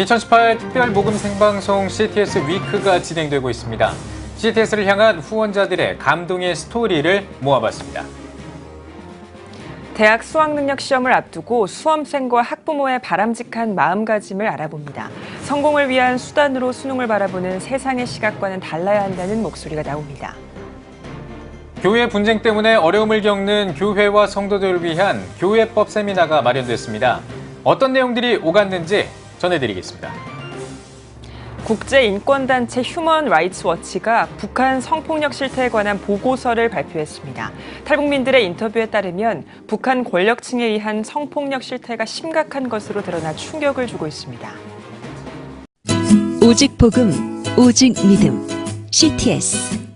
2018 특별 모금 생방송 CTS 위크가 진행되고 있습니다. CTS를 향한 후원자들의 감동의 스토리를 모아봤습니다. 대학 수학능력 시험을 앞두고 수험생과 학부모의 바람직한 마음가짐을 알아봅니다. 성공을 위한 수단으로 수능을 바라보는 세상의 시각과는 달라야 한다는 목소리가 나옵니다. 교회 분쟁 때문에 어려움을 겪는 교회와 성도들을 위한 교회법 세미나가 마련됐습니다. 어떤 내용들이 오갔는지 전해드리겠습니다. 국제인권단체 휴먼 라이츠 워치가 북한 성폭력 실태에 관한 보고서를 발표했습니다. 탈북민들의 인터뷰에 따르면 북한 권력층에 의한 성폭력 실태가 심각한 것으로 드러나 충격을 주고 있습니다. 오직 복음, 오직 믿음. CTS